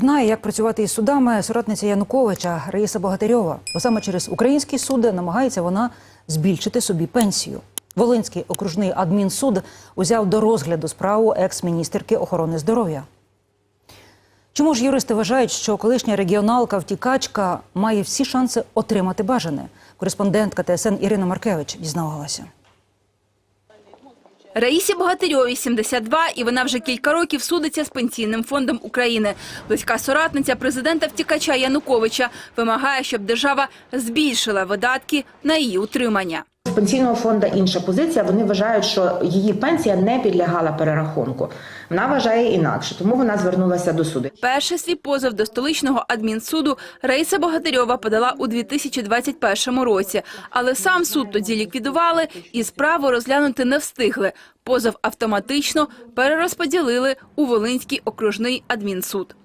Знає, як працювати із судами соратниця Януковича Раїса Богатирьова. Бо саме через український суд намагається вона збільшити собі пенсію. Волинський окружний адмінсуд узяв до розгляду справу екс-міністерки охорони здоров'я. Чому ж юристи вважають, що колишня регіоналка втікачка має всі шанси отримати бажане? Кореспондентка ТСН Ірина Маркевич дізнавалася. Раїсі Богатирьовій 72, і вона вже кілька років судиться з Пенсійним фондом України. Близька соратниця президента втікача Януковича вимагає, щоб держава збільшила видатки на її утримання. Пенсійного фонду інша позиція. Вони вважають, що її пенсія не підлягала перерахунку. Вона вважає інакше, тому вона звернулася до суду. Перший свій позов до столичного адмінсуду Раїса Богатирьова подала у 2021 році, але сам суд тоді ліквідували і справу розглянути не встигли. Позов автоматично перерозподілили у Волинський окружний адмінсуд.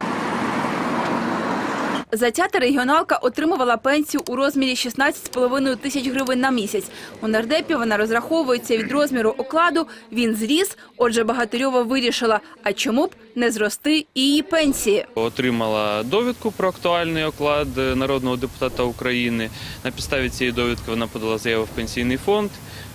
Затята регіоналка отримувала пенсію у розмірі 16,5 тисяч гривень на місяць. У нардепі вона розраховується від розміру окладу. Він зріс, отже, Багатирьова вирішила, а чому б не зрости і її пенсії. Отримала довідку про актуальний оклад народного депутата України. На підставі цієї довідки вона подала заяву в пенсійний фонд.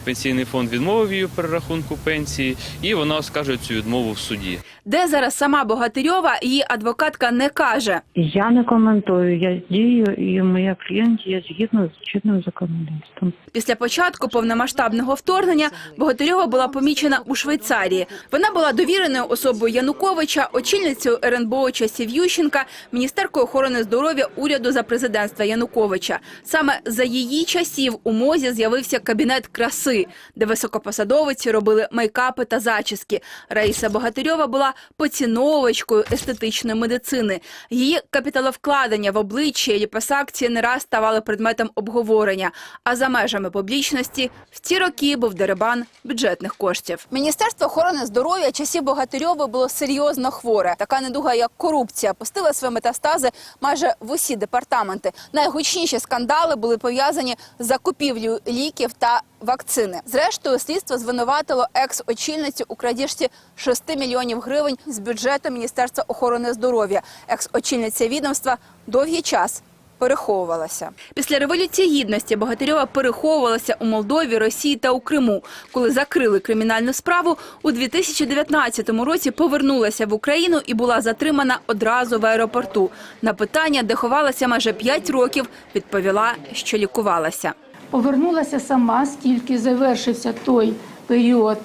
Пенсійний фонд відмовив її перерахунку пенсії, і вона оскаржує цю відмову в суді. Де зараз сама Богатирьова, її адвокатка не каже. Я не коментую. Я дію і моя клієнт є згідно з чинним законодавством. Після початку повномасштабного вторгнення Богатирьова була помічена у Швейцарії. Вона була довіреною особою Януковича, очільницею РНБО часів Ющенка, міністеркою охорони здоров'я уряду за президентства Януковича. Саме за її часів у мозі з'явився кабінет краси, де високопосадовиці робили мейкапи та зачіски. Раїса Богатирьова була поціновувачкою естетичної медицини. Її капіталовкладення в обличчя і ліпосакції не раз ставали предметом обговорення. А за межами публічності в ті роки був деребан бюджетних коштів. Міністерство охорони здоров'я часів Богатирьової було серйозно хворе. Така недуга, як корупція, пустила свої метастази майже в усі департаменти. Найгучніші скандали були пов'язані з закупівлею ліків та вакцини. Зрештою, слідство звинуватило екс-очільницю у крадіжці 6 мільйонів гривень з бюджету Міністерства охорони здоров'я. Екс-очільниця відомства довгий час переховувалася. Після революції гідності Богатирьова переховувалася у Молдові, Росії та у Криму. Коли закрили кримінальну справу, у 2019 році повернулася в Україну і була затримана одразу в аеропорту. На питання, де ховалася майже 5 років, відповіла, що лікувалася. Повернулася сама, стільки завершився той період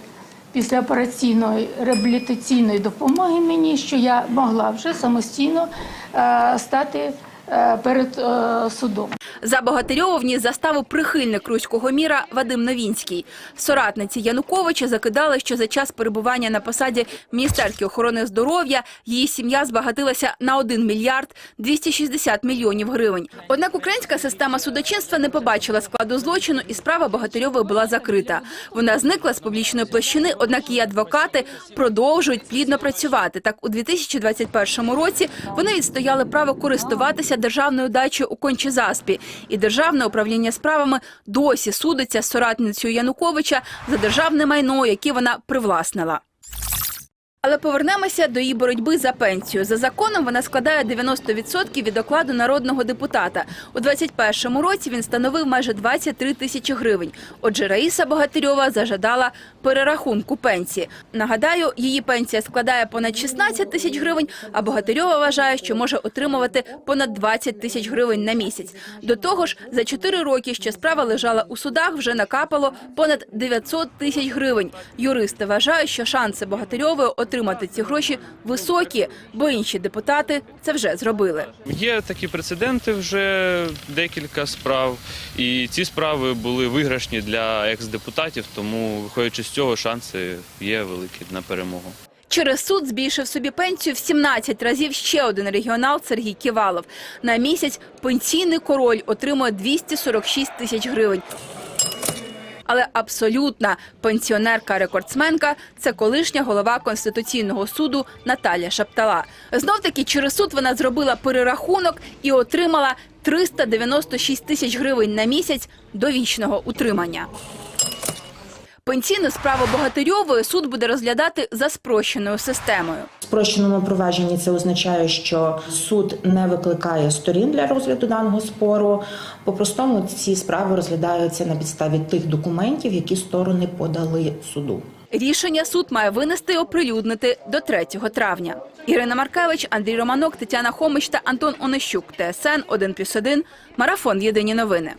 післяопераційної реабілітаційної допомоги мені, що я могла вже самостійно е, стати перед е, судом. За Богатирьову вніс заставу прихильник руського міра Вадим Новінський. Соратниці Януковича закидали, що за час перебування на посаді міністерки охорони здоров'я її сім'я збагатилася на 1 мільярд 260 мільйонів гривень. Однак українська система судочинства не побачила складу злочину, і справа Богатирьової була закрита. Вона зникла з публічної площини, однак її адвокати продовжують плідно працювати. Так, у 2021 році вони відстояли право користуватися державною дачею у Кончі-Заспі. І Державне управління справами досі судиться з соратницею Януковича за державне майно, яке вона привласнила. Але повернемося до її боротьби за пенсію. За законом вона складає 90% від окладу народного депутата. У 2021 році він становив майже 23 тисячі гривень. Отже, Раїса Богатирьова зажадала перерахунку пенсії. Нагадаю, її пенсія складає понад 16 тисяч гривень, а Богатирьова вважає, що може отримувати понад 20 тисяч гривень на місяць. До того ж, за 4 роки, що справа лежала у судах, вже накапало понад 900 тисяч гривень. Юристи вважають, що шанси Богатирьової отримати ці гроші високі, бо інші депутати це вже зробили. Є такі прецеденти вже декілька справ, і ці справи були виграшні для екс-депутатів, тому виходячи з цього, шанси є великі на перемогу. Через суд збільшив собі пенсію в 17 разів ще один регіонал Сергій Ківалов. На місяць пенсійний король отримує 246 тисяч гривень. Але абсолютна пенсіонерка-рекордсменка це колишня голова Конституційного суду Наталя Шаптала. Знов таки через суд вона зробила перерахунок і отримала 396 тисяч гривень на місяць довічного утримання. Пенсійну справу Богатирьової суд буде розглядати за спрощеною системою. В спрощеному провадженні це означає, що суд не викликає сторін для розгляду даного спору. По-простому ці справи розглядаються на підставі тих документів, які сторони подали суду. Рішення суд має винести і оприлюднити до 3 травня. Ірина Маркевич, Андрій Романок, Тетяна Хомич та Антон Онищук. ТСН 1+,1. Марафон. Єдині новини.